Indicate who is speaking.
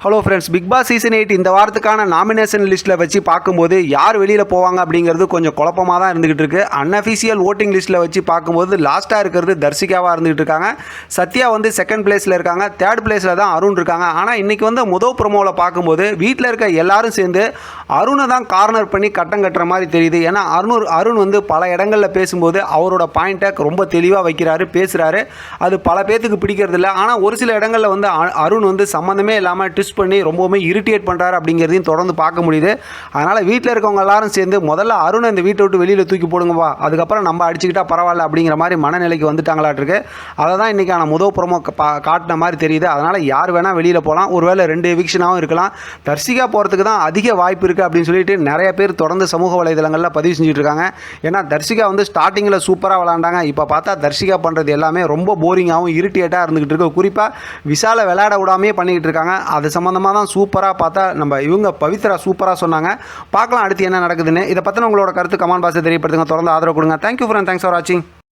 Speaker 1: Hello friends Big Boss season eight இந்த வாரத்துக்கான nomination லிஸ்ட்டில் வச்சு பார்க்கும்போது யார் வெளியில் போவாங்க அப்படிங்கிறது கொஞ்சம் குழப்பமாக தான் இருந்துகிட்டு இருக்கு. அன்அஃபிஷியல் ஓட்டிங் லிஸ்ட்டில் வச்சு பார்க்கும்போது லாஸ்ட்டாக இருக்கிறது தர்சிகாவாக இருந்துகிட்டு இருக்காங்க. சத்யா வந்து செகண்ட் பிளேஸில் இருக்காங்க. தேர்ட் பிளேஸில் தான் அருண் இருக்காங்க. ஆனால் இன்றைக்கி வந்து முதல் ப்ரொமோவில் பார்க்கும்போது வீட்டில் இருக்க எல்லாரும் சேர்ந்து அருணை தான் கார்னர் பண்ணி கட்டம் கட்டுற மாதிரி தெரியுது. ஏன்னா அருண் அருண் வந்து பல இடங்களில் பேசும்போது அவரோட பாயிண்ட்டை ரொம்ப தெளிவாக வைக்கிறாரு பேசுகிறாரு அது பல பேர்த்துக்கு பிடிக்கிறது இல்லை ஆனால் ஒரு சில இடங்களில் வந்து அ- அருண் வந்து சம்மந்தமே இல்லாமல் ட்விஸ்ட் பண்ணி ரொம்பவுமே இரிட்டேட் பண்ணுறாரு அப்படிங்கிறதையும் தொடர்ந்து பார்க்க முடியுது. அதனால் வீட்டில் இருக்கவங்க எல்லாரும் சேர்ந்து முதல்ல அருணை இந்த வீட்டை விட்டு வெளியில் தூக்கி போடுங்கப்பா. அதுக்கப்புறம் நம்ம அடிச்சுக்கிட்டா பரவாயில்ல அப்படிங்கிற மாதிரி மனநிலைக்கு வந்துட்டாங்களாட்டிருக்கு. அதை தான் இன்றைக்கான முதல் புறமோ காட்டின மாதிரி தெரியுது. அதனால் யார் வேணால் வெளியில் போகலாம் ஒருவேளை ரெண்டு எவிக்ஷனாகவும் இருக்கலாம். தர்சிகா போகிறதுக்கு தான் அதிக வாய்ப்பு இருக்குது அப்படின்னு சொல்லிட்டு நிறைய பேர் தொடர்ந்து சமூக வலைதளங்களில் பதிவு செஞ்சுட்டு இருக்காங்க ஏன்னா தர்சிகா வந்து ஸ்டார்டிங்கில் சூப்பராக விளாண்டாங்க. இப்போ பார்த்தா தர்சிகா பண்ணுறது எல்லாமே ரொம்ப போரிங்காகவும் இரிட்டேட்டாக இருந்துகிட்டு இருக்கு குறிப்பாக விசால விளையாட விடாமே பண்ணிக்கிட்டு இருக்காங்க அது சம்மந்தமாக தான் சூப்பராக பார்த்தா நம்ம இவங்க பவித்ரா சூப்பராக சொன்னாங்க. பார்க்கலாம் அடுத்து என்ன நடக்குதுன்னு. இதை பற்றின உங்களோட கருத்து கமான் பாக்ஸை தெரியப்படுத்துங்க. தொடர்ந்து ஆதரவு கொடுங்க. தேங்க்யூ ஃப்ரெண்ட் தேங்க்ஸ் ஃபார் வாட்சிங்